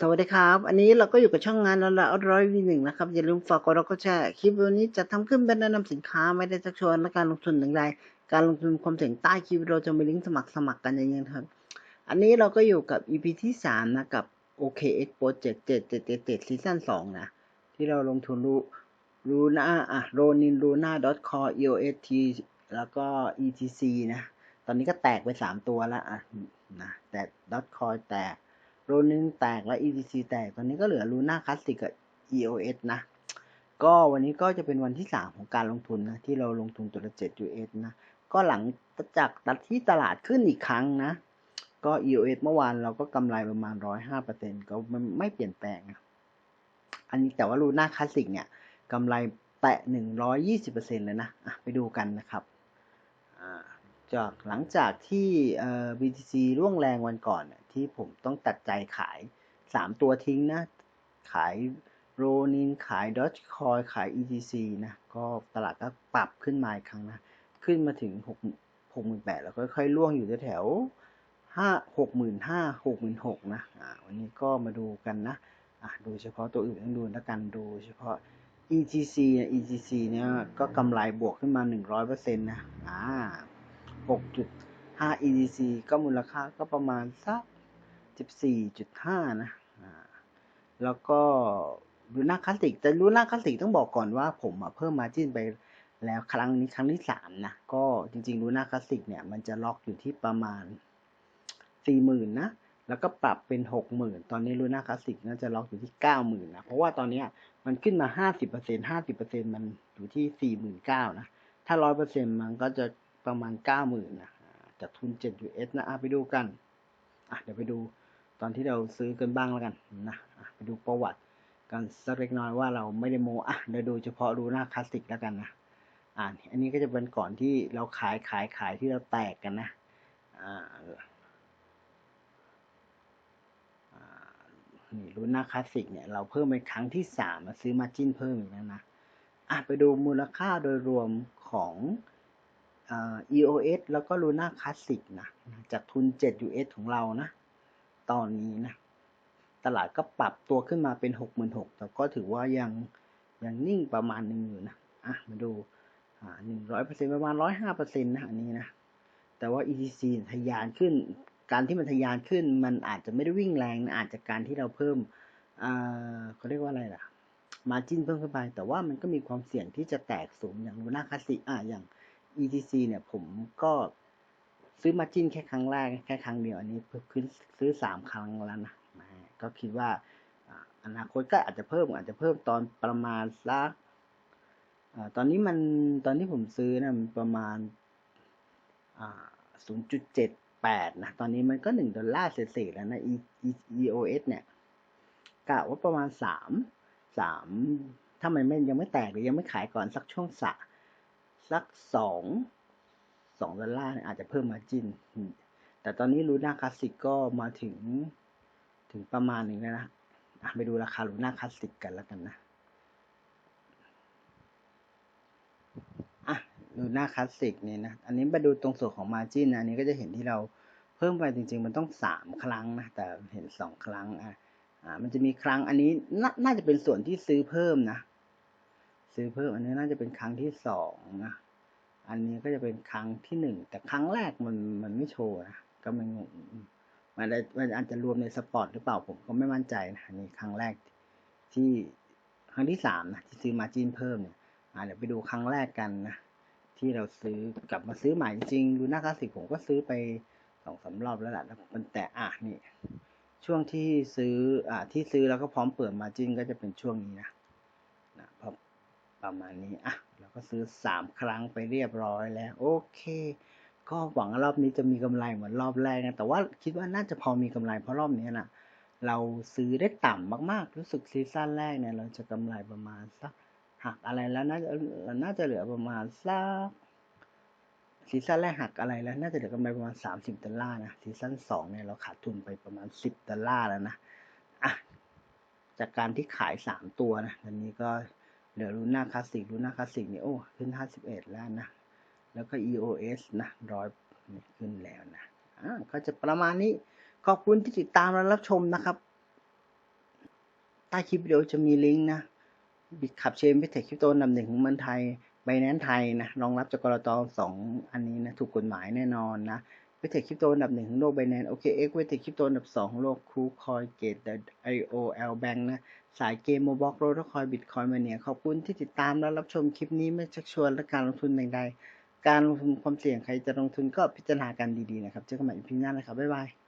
สวัสดีครับ อันนี้เราก็อยู่กับช่องงานละละร้อยวีหนึ่งนะครับ อย่าลืมฝากกดไลค์กดแชร์คลิปวิดีโอนี้จะทำขึ้นเป็นแนะนำสินค้าไม่ได้ชักชวนและการลงทุนอย่างใดการลงทุนความเสี่ยงใต้คลิปวิดีโอจะมีลิงก์สมัครสมัครกันอย่างเงี้ยครับ อันนี้เราก็อยู่กับ EP ที่สามนะกับ OKX Project 7 7 7ซีซั่นสองนะ ที่เราลงทุนรู้รู้นะอะโรนินรูน่า .co eost แล้วก็ etc นะ ตอนนี้ก็แตกไปสามตัวแล้วอะนะแต่ .co แตก รนินแตกแล้ว ETC แตก ตอนนี้ก็เหลือ Luna Classic กับ EOS นะ ก็วันนี้ก็จะเป็นวันที่ 3 ของการลงทุนนะ ที่เราลงทุนตัวละ7 US นะ ก็หลังจากตัดที่ตลาดขึ้นอีกครั้งนะ ก็ EOS เมื่อวานเราก็กำไรประมาณ 105%ก็ไม่ไม่เปลี่ยนแปลงนะอันนี้แต่ว่า Luna Classic เนี่ยกำไรแตะ 120%เลยนะะไปดูกันนะครับจากหลังจากที่ BTC ร่วงแรงวันก่อนน่ะ ที่ผมต้องตัดใจขาย 3 ตัวทิ้งนะ ขายโรนินขายดอ g คอยขาย ETC นะ ก็ตลาดก็ปรับขึ้นมาอีกครั้งนะ ขึ้นมาถึง 6 6 8 0 0แล้วก็ค่อยๆล่วงอยู่แถวห้าหกหมื่นห้าหกหมื่นหกนะอ่าวันนี้ก็มาดูกันนะอะดูเฉพาะตัวอื่นต้องดูแล้วกันดูเฉพาะ ETC เนี่ย ETC เนี่ยก็กำไรบวกขึ้นมา 100%นะอ่า6.5 ETC ก็มูลค่าก็ประมาณสัก 14.5 นะอ่าแล้วก็ลูน่าคลาสสิกแต่ลูน่าคลาสสิกต้องบอกก่อนว่าผมอะเพิ่มมาจิ้นไปแล้วครั้งนี้ครั้งที่3นะ ก็จริงๆลูน่าคลาสสิกเนี่ยมันจะล็อกอยู่ที่ประมาณ 40,000 นะ แล้วก็ปรับเป็น 60,000 ตอนนี้ลูน่าคลาสสิกน่าจะล็อกอยู่ที่ 90,000 นะ เพราะว่าตอนนี้มันขึ้นมา 50% 50%มันอยู่ที่ 49,000 นะ ถ้า 100%มันก็จะประมาณ 90,000 นะจากทุน 7 US นะไปดูกัน อะเดี๋ยวไปดู ตอนที่เราซื้อกันบ้างแล้วกันนะไปดูประวัติกันสักเล็กน้อยว่าเราไม่ได้โมอะเดี๋ยวดูเฉพาะดูหน้าคลาสสิกแล้วกันนะอ่าอันนี้ก็จะเป็นก่อนที่เราขายขายขายที่เราแตกกันนะอ่าอ่านี่รุ่นหน้าคลาสสิกเนี่ยเราเพิ่มเป็นครั้งที่สามมาซื้อมาจิ้นเพิ่มอีกแล้วนะอะไปดูมูลค่าโดยรวมของอ่า EOS แล้วก็ Luna Classic นะจากทุน 7 US ของเรานะ ตอนนี้นะ ตลาดก็ปรับตัวขึ้นมาเป็น66,000แต่ก็ถือว่ายังยังนิ่งประมาณหนึ่งอยู่นะ อะ มาดูอ่า100%ปอร์เซ็นประมาณ105%นต์นะอันนี้นะ แต่ว่า ETC ทะยานขึ้น การที่มันทะยานขึ้น มันอาจจะไม่ได้วิ่งแรงนะอาจจะการที่เราเพิ่มอ่าเขาเรียกว่าอะไรล่ะ มาจิ้นเพิ่มขึ้นไป แต่ว่ามันก็มีความเสี่ยงที่จะแตกสูงอย่างลูน่าคาสสิกอะอย่าง ETC เนี่ยผมก็ ซื้อมาจิ้นแค่ครั้งแรกแค่ครั้งเดียวอันนี้ขึ้นซื้อสามครั้งแล้วนะนะก็คิดว่าอนาคตก็อาจจะเพิ่มอาจจะเพิ่มตอนประมาณสักตอนนี้มันตอนที่ผมซื้อนะมันประมาณ0.78นะ ตอนนี้มันก็1ดอลลาร์เศษๆแล้วนะ EOS เนี่ยกะว่าประมาณ3 3ถ้ามันไม่ยังไม่แตกหรือยังไม่ขายก่อนสักช่วงสะสักสอง สองดอลลาร์อาจจะเพิ่มมาจินแต่ตอนนี้ลูน่าคลาสสิกก็มาถึงถึงประมาณหนึ่งแล้วนะอะไปดูราคาลูน่าคลาสสิกกันแล้วกันนะอะลูน่าคลาสสิกเนี่ยนะอันนี้ไปดูตรงส่วนของมาจินนะอันนี้ก็จะเห็นที่เราเพิ่มไปจริง ๆ มันต้องสามครั้งนะแต่เห็นสองครั้งอะอ่ามันจะมีครั้งอันนี้นาน่าจะเป็นส่วนที่ซื้อเพิ่มนะ ซื้อเพิ่มอันนี้น่าจะเป็นครั้งที่สองนะ อันนี้ก็จะเป็นครั้งที่หนึ่ง แต่ครั้งแรกมันมันไม่โชว์นะ ก็ไม่งงมันอาจมันอาจจะรวมในสปอร์ตหรือเปล่าผมก็ไม่มั่นใจนะนนี้ครั้งแรกที่ครั้งที่สามนะที่ซื้อมาจิ้นเพิ่มเนี่ยอ่าเดี๋ยวไปดูครั้งแรกกันนะที่เราซื้อกลับมาซื้อใหม่จริงดูหน้าคลาสสิกผมก็ซื้อไปสองสามรอบแล้วแหละแล้วมันแต่อะนี่ช่วงที่ซื้ออ่าที่ซื้อแล้วก็พร้อมเปิดมาจินก็จะเป็นช่วงนี้นะ ประมาณนี้อะเราก็ซื้อสามครั้งไปเรียบร้อยแล้ว โอเค ก็หวังว่ารอบนี้จะมีกำไรเหมือนรอบแรกนะ แต่ว่าคิดว่าน่าจะพอมีกำไรเพราะรอบนี้นะเราซื้อได้ต่ำมากๆ รู้สึกซีซั่นแรกเนี่ยเราจะกำไรประมาณสักหักอะไรแล้วน่าจะน่าจะเหลือประมาณสักซีซั่นแรกหักอะไรแล้ว น่าจะเหลือกำไรประมาณสามสิบดอลลาร์นะซีซั่นสองเนี่ยเราขาดทุนไปประมาณสิบดอลลาร์แล้วนะอะจากการที่ขายสามตัวนะอันนี้ก็ เหลือลูน่าคลาสสิกลูน่าคลาสสิกนี่โอ้ขึ้น 51 แล้วนะ แล้วก็ EOS นะร้อยขึ้นแล้วนะอ่าก็จะประมาณนี้ขอบคุณที่ติดตามและรับชมนะครับ ใต้คลิปวิดีโอจะมีลิงก์นะ บิตขับเชนพิเศษคริปโตอันดับหนึ่งของเมืองไทยไบแนนไทยนะรองรับจากกรตสองอันนี้นะ ถูกกฎหมายแน่นอนนะวิเทคคริปโตอันดับหนึ่งของโลกไบแนนโอเคเอ็กวิเทคคริปโตอันดับสองของโลกคูคอยเกตไอโอเอลแบงนะ สายเกมโมบ็อกโรทคอยบิตคอยมาเนี่ยขอบคุณที่ติดตามและรับชมคลิปนี้ไม่ชักชวนและการลงทุนใดๆการลงทุนความเสี่ยงใครจะลงทุนก็พิจารณากันดีๆนะครับ เจอกันใหม่อีพีหน้านะครับ บ๊ายบาย